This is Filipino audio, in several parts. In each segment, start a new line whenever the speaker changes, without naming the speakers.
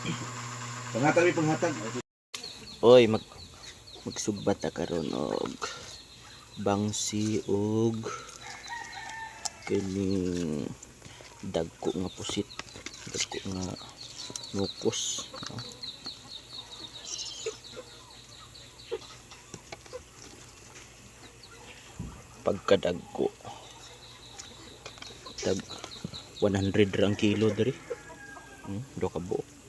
Panghatag may panghatag.
Oy, mag magsugbat ta karon og bangsi og kining dagko nga pusit, dagko nga nukos. no? Pagkadagko. Tag 100 rang kilo diri. Hmm, do ka buok.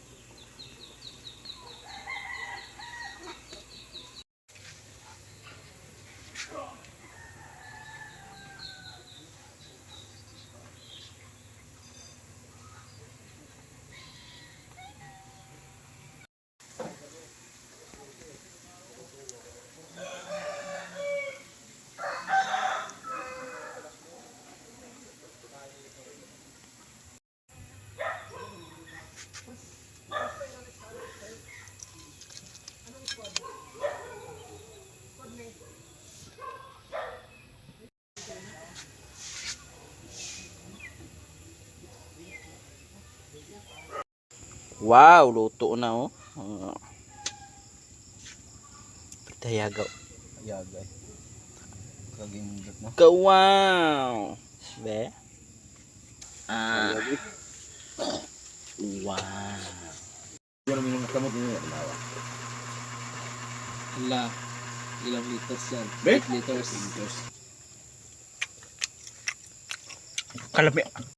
Wow, luto na oh. Uh, Pitayagaw.
Yagay. Kaging dot no.
Ka wow. Be. Ah, wow.
May mga kamot niya lawa.
Hala. Ilang liters yan?
Be?
8 liters. liters.
Kalami.